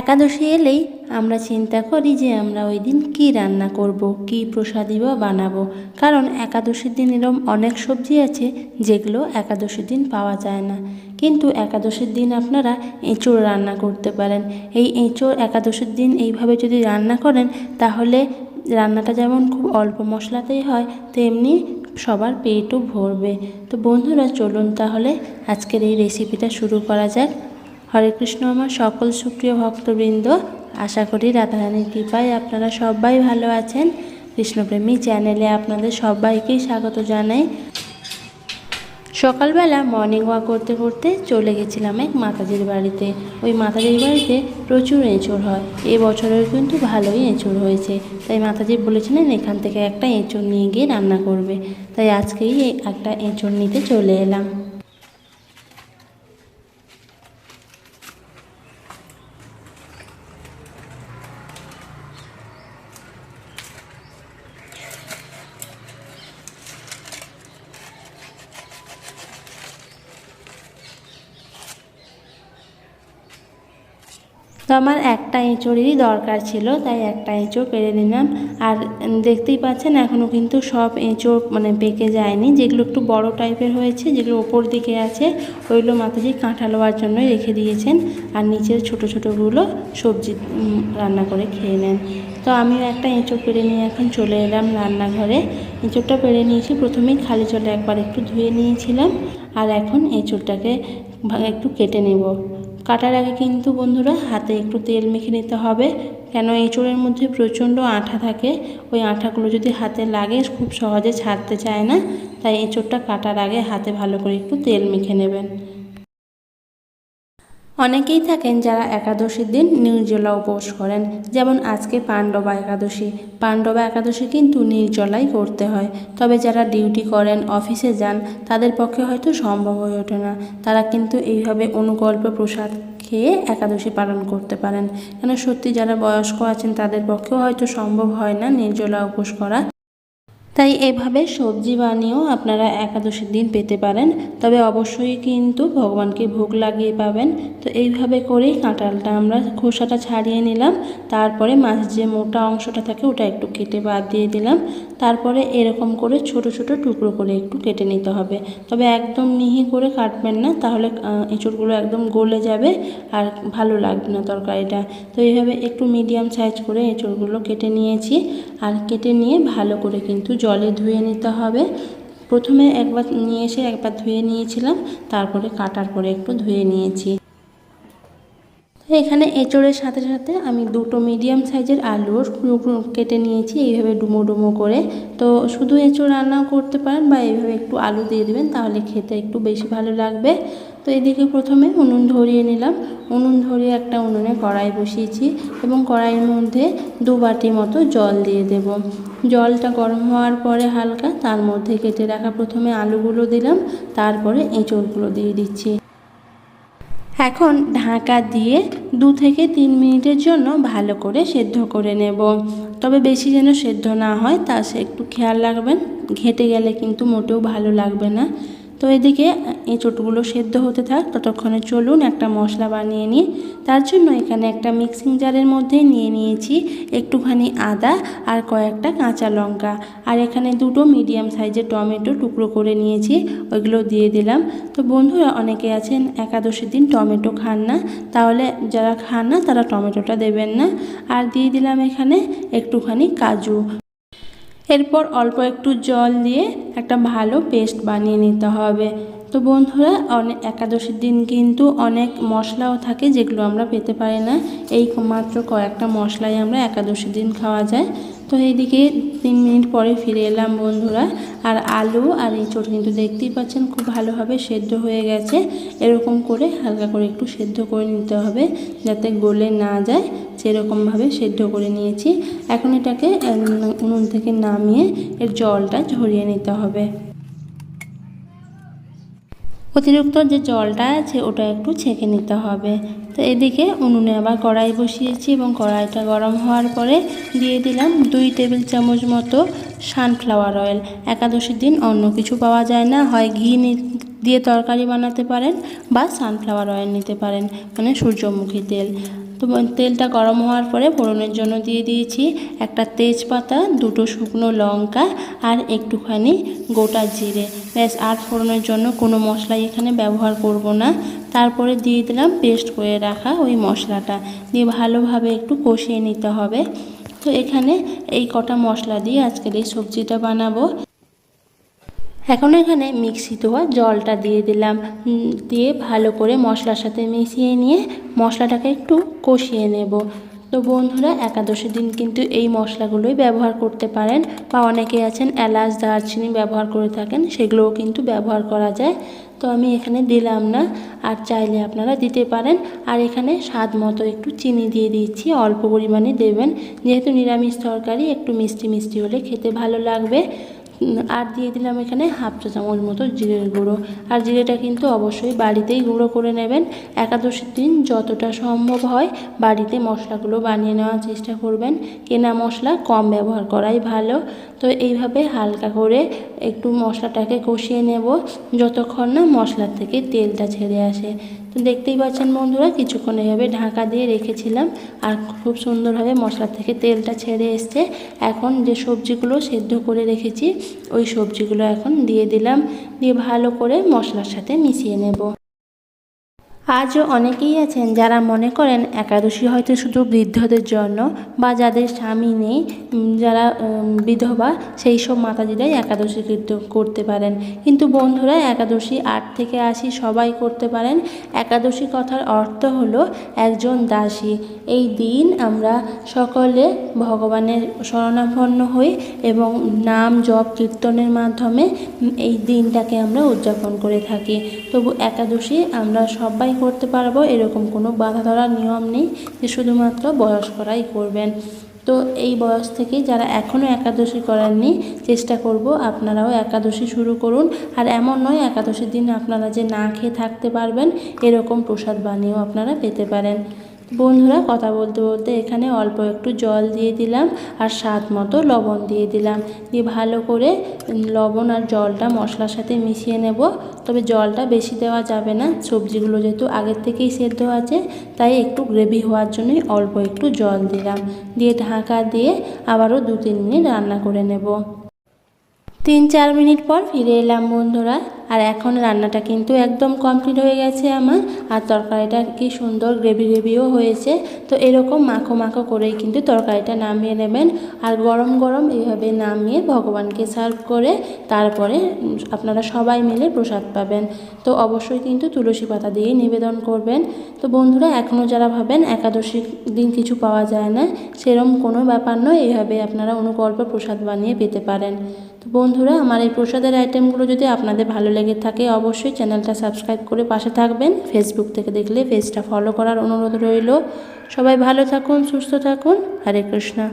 একাদশী এলেই আমরা চিন্তা করি যে আমরা ওই দিন কী রান্না করব, কী প্রসাদই বা বানাবো। কারণ একাদশীর দিন এরম অনেক সবজি আছে যেগুলো একাদশীর দিন পাওয়া যায় না। কিন্তু একাদশীর দিন আপনারা এঁচোড় রান্না করতে পারেন। এই এঁচোড় একাদশীর দিন এইভাবে যদি রান্না করেন, তাহলে রান্নাটা যেমন খুব অল্প মশলাতেই হয়, তেমনি সবার পেটও ভরবে। তো বন্ধুরা, চলুন তাহলে আজকের এই রেসিপিটা শুরু করা যাক। হরে কৃষ্ণ আমার সকল সুপ্রিয় ভক্তবৃন্দ, আশা করি রাধারানীর কৃপায় আপনারা সবাই ভালো আছেন। কৃষ্ণপ্রেমী চ্যানেলে আপনাদের সবাইকেই স্বাগত জানাই। সকালবেলা মর্নিং ওয়াক করতে করতে চলে গেছিলাম এক মাতাজির বাড়িতে। ওই মাতাজির বাড়িতে প্রচুর এঁচড় হয়। এ কিন্তু ভালোই এঁচড় হয়েছে। তাই মাতাজি বলেছিলেন, এখান থেকে একটা এঁচড় নিয়ে গিয়ে রান্না করবে। তাই আজকেই একটা এঁচড় নিতে চলে এলাম তো আমার একটা এঁচড়েরই দরকার ছিল, তাই একটা এঁচড় পেরে নিলাম। আর দেখতেই পাচ্ছেন এখনও কিন্তু সব এঁচড় মানে পেকে যায়নি। যেগুলো একটু বড় টাইপের হয়েছে, যেগুলো ওপর দিকে আছে, ওইগুলো মাতাজি কাঁঠা লোয়ার জন্যই রেখে দিয়েছেন। আর নিচের ছোট ছোটোগুলো সবজি রান্না করে খেয়ে নেন। তো আমিও একটা এঁচড় পেরে নিয়ে এখন চলে এলাম রান্নাঘরে। এঁচড়টা পেরে নিয়েছি, প্রথমেই খালি জলে একবার একটু ধুয়ে নিয়েছিলাম। আর এখন এঁচড়টাকে একটু কেটে নেব। কাটার আগে কিন্তু বন্ধুরা হাতে একটু তেল মেখে নিতে হবে। কেন এঁচড়ের মধ্যে প্রচণ্ড আঠা থাকে। ওই আঠাগুলো যদি হাতে লাগে, খুব সহজে ছাড়তে চায় না। তাই এঁচড়টা কাটার আগে হাতে ভালো করে একটু তেল মেখে নেবেন। অনেকেই থাকেন যারা একাদশীর দিন নির্জলা উপোস করেন, যেমন আজকে পাণ্ডবা একাদশী। পাণ্ডবা একাদশী কিন্তু নির্জলাই করতে হয়। তবে যারা ডিউটি করেন, অফিসে যান, তাদের পক্ষে হয়তো সম্ভব হয়ে ওঠে না। তারা কিন্তু এইভাবে অনুকল্প প্রসাদ খেয়ে একাদশী পালন করতে পারেন। কেন সত্যি যারা বয়স্ক আছেন, তাদের পক্ষেও হয়তো সম্ভব হয় না নির্জলা উপোস করা। তাই এভাবে সবজি বানিয়েও আপনারা একাদশীর দিন পেতে পারেন। তবে অবশ্যই কিন্তু ভগবানকে ভোগ লাগিয়ে পাবেন। তো এইভাবে করেই কাঁঠালটা আমরা খোসাটা ছাড়িয়ে নিলাম। তারপরে মাছ যে মোটা অংশটা থাকে ওটা একটু কেটে বাদ দিয়ে দিলাম। তারপরে এরকম করে ছোট ছোট টুকরো করে একটু কেটে নিতে হবে। তবে একদম মিহি করে কাটবেন না তাহলে আহ, এঁচড়গুলো একদম গলে যাবে আর ভালো লাগবে না তরকারিটা। তো এইভাবে একটু মিডিয়াম সাইজ করে এঁচড়গুলো কেটে নিয়েছি। আর কেটে নিয়ে ভালো করে কিন্তু জলে ধুয়ে নিতে হবে। প্রথমে একবার নিয়ে এসে একবার ধুয়ে নিয়েছিলাম, তারপরে কাটার পরে একটু ধুয়ে নিয়েছি। এখানে এঁচড়ের সাথে সাথে আমি দুটো মিডিয়াম সাইজের আলুর কেটে নিয়েছি, এইভাবে ডুমো ডুমো করে। তো শুধু এঁচড় রান্নাও করতে পারেন বা এইভাবে একটু আলু দিয়ে দেবেন, তাহলে খেতে একটু বেশি ভালো লাগবে। তো এদিকে প্রথমে উনুন ধরিয়ে নিলাম। উনুন ধরিয়ে একটা উনুনে কড়াই বসিয়েছি এবং কড়াইয়ের মধ্যে দু বাটি মতো জল দিয়ে দেব। জলটা গরম হওয়ার পরে হালকা তার মধ্যে কেটে রাখা প্রথমে আলুগুলো দিলাম, তারপরে এঁচড়গুলো দিয়ে দিচ্ছি। এখন ঢাকা দিয়ে দু থেকে তিন মিনিটের জন্য ভালো করে সেদ্ধ করে নেব। তবে বেশি যেন সেদ্ধ না হয়, তা সে একটু খেয়াল রাখবেন। ঘেটে গেলে কিন্তু মোটেও ভালো লাগবে না। তো এদিকে এঁচোটগুলো সেদ্ধ হতে থাক। ততক্ষণে চলুন একটা মশলা বানিয়ে নিই। তার জন্য এখানে একটা মিক্সিং জারের মধ্যে নিয়ে নিয়েছি একটুখানি আদা আর কয়েকটা কাঁচা লঙ্কা। আর এখানে দুটো মিডিয়াম সাইজের টমেটো টুকরো করে নিয়েছি, ওইগুলো দিয়ে দিলাম। তো বন্ধুরা, অনেকে আছেন, একাদশীর দিন টমেটো খান না। তাহলে যারা খান না, তারা টমেটোটা দেবেন না। আর দিয়ে দিলাম এখানে একটুখানি কাজু। এরপর অল্প একটু জল দিয়ে একটা ভালো পেস্ট বানিয়ে নিতে হবে। তো বন্ধুরা অনেক একাদশীর দিন কিন্তু অনেক মশলাও থাকে যেগুলো আমরা পেতে পারি না। এই মাত্র কয়েকটা মশলাই আমরা একাদশীর দিন খাওয়া যায়। তো এইদিকে তিন মিনিট পরে ফিরে এলাম বন্ধুরা। আর আলু আর এঁচড় কিন্তু দেখতেই পাচ্ছেন খুব ভালোভাবে সেদ্ধ হয়ে গেছে। এরকম করে হালকা করে একটু সেদ্ধ করে নিতে হবে যাতে গলে না যায়। সেরকমভাবে সেদ্ধ করে নিয়েছি। এখন এটাকে উনুন থেকে নামিয়ে এর জলটা ঝরিয়ে নিতে হবে। অতিরিক্ত যে জলটা আছে, ওটা একটু ছেঁকে নিতে হবে। তো এদিকে উনুনে আবার কড়াই বসিয়েছি এবং কড়াইটা গরম হওয়ার পরে দিয়ে দিলাম দুই টেবিল চামচ মতো সানফ্লাওয়ার অয়েল একাদশীর দিন অন্য কিছু পাওয়া যায় না, হয় ঘি দিয়ে তরকারি বানাতে পারেন বা সানফ্লাওয়ার অয়েল নিতে পারেন মানে সূর্যমুখী তেল। তেলটা গরম হওয়ার পরে ফোড়নের জন্য দিয়ে দিয়েছি একটা তেজপাতা, দুটো শুকনো লঙ্কা আর একটুখানি গোটা জিরে। ব্যাস, আর ফোড়নের জন্য কোনো মশলাই এখানে ব্যবহার করব না। তারপরে দিয়ে দিলাম পেস্ট করে রাখা ওই মশলাটা। দিয়ে ভালোভাবে একটু কষিয়ে নিতে হবে। তো এখানে এই কটা মশলা দিয়ে আজকের এই সবজিটা বানাবো। এখন এখানে মিক্সি ধোয়া জলটা দিয়ে দিলাম। দিয়ে ভালো করে মশলার সাথে মিশিয়ে নিয়ে মশলাটাকে একটু কষিয়ে নেব। তো বন্ধুরা একাদশীর দিন কিন্তু এই মশলাগুলোই ব্যবহার করতে পারেন বা অনেকে আছেন এলাচ, দারচিনি ব্যবহার করে থাকেন, সেগুলোও কিন্তু ব্যবহার করা যায়। তো আমি এখানে দিলাম না, আর চাইলে আপনারা দিতে পারেন। আর এখানে স্বাদ মতো একটু চিনি দিয়ে দিচ্ছি, অল্প পরিমাণে দেবেন। যেহেতু নিরামিষ তরকারি, একটু মিষ্টি মিষ্টি হলে খেতে ভালো লাগবে। আর দিয়ে দিলাম এখানে হাফ চা চামচ মতো জিরের গুঁড়ো। আর জিরেটা কিন্তু অবশ্যই বাড়িতেই গুঁড়ো করে নেবেন। একাদশীর দিন যতটা সম্ভব হয় বাড়িতে মশলাগুলো বানিয়ে নেওয়ার চেষ্টা করবেন। কেনা মশলা কম ব্যবহার করাই ভালো। তো এইভাবে হালকা করে একটু মশলাটাকে কষিয়ে নেব। যতক্ষণ না মশলার থেকে তেলটা ছেড়ে আসে। তো দেখতেই পাচ্ছেন বন্ধুরা, কিছুক্ষণ এইভাবে ঢাকা দিয়ে রেখেছিলাম আর খুব সুন্দরভাবে মশলা থেকে তেলটা ছেড়ে এসছে। এখন যে সবজিগুলো সেদ্ধ করে রেখেছি, ওই সবজিগুলো এখন দিয়ে দিলাম, দিয়ে ভালো করে মশলার সাথে মিশিয়ে নেব। আজও অনেকেই আছেন যারা মনে করেন একাদশী হয়তো শুধু বৃদ্ধদের জন্য বা যাদের স্বামী নেই যারা বিধবা, সেই সব মাতাজিরাই একাদশী কীর্ত- করতে পারেন। কিন্তু বন্ধুরা, একাদশী আট থেকে আশি সবাই করতে পারেন। একাদশী কথার অর্থ হলো একজন দাসী। এই দিন আমরা সকলে ভগবানের শরণাপন্ন হই এবং নাম জপ কীর্তনের মাধ্যমে এই দিনটাকে আমরা উদযাপন করে থাকি। তবু একাদশী আমরা সবাই করতে পারব, এরকম কোনো বাধা ধরার নিয়ম নেই যে শুধুমাত্র বয়স্করাই করবেন। তো এই বয়স থেকে যারা এখনও একাদশী করেননি, চেষ্টা করব আপনারাও একাদশী শুরু করুন। আর এমন নয়, একাদশীর দিন আপনারা যে না খেয়ে থাকতে পারবেন, এরকম প্রসাদ বানিয়েও আপনারা পেতে পারেন। বন্ধুরা, কথা বলতে বলতে এখানে অল্প একটু জল দিয়ে দিলাম আর স্বাদ মতো লবণ দিয়ে দিলাম। দিয়ে ভালো করে লবণ আর জলটা মশলার সাথে মিশিয়ে নেব। তবে জলটা বেশি দেওয়া যাবে না। সবজিগুলো যেহেতু আগের থেকেই সেদ্ধ আছে, তাই একটু গ্রেভি হওয়ার জন্যই অল্প একটু জল দিলাম। দিয়ে ঢাকা দিয়ে আবারও দু তিন মিনিট রান্না করে নেব। তিন চার মিনিট পর ফিরে এলাম বন্ধুরা। আর এখন রান্নাটা কিন্তু একদম কমপ্লিট হয়ে গেছে আমার। আর তরকারিটা কি সুন্দর গ্রেভি গ্রেভিও হয়েছে। তো এরকম মাখো মাখো করেই কিন্তু তরকারিটা নামিয়ে নেবেন। আর গরম গরম এইভাবে নামিয়ে ভগবানকে সার্ভ করে তারপরে আপনারা সবাই মিলে প্রসাদ পাবেন। তো অবশ্যই কিন্তু তুলসী পাতা দিয়ে নিবেদন করবেন। তো বন্ধুরা এখনও যারা ভাবেন একাদশীর দিন কিছু পাওয়া যায় না, সেরম কোনো ব্যাপার নয়। এইভাবে আপনারা অনুকল্প প্রসাদ বানিয়ে পেতে পারেন। তো বন্ধুরা, আমার এই প্রসাদের আইটেমগুলো যদি আপনাদের ভালো লেগে থাকে, অবশ্যই চ্যানেলটা সাবস্ক্রাইব করে পাশে থাকবেন। ফেসবুক থেকে দেখলে পেজটা ফলো করার অনুরোধ রইল। সবাই ভালো থাকুন, সুস্থ থাকুন। হরে কৃষ্ণা।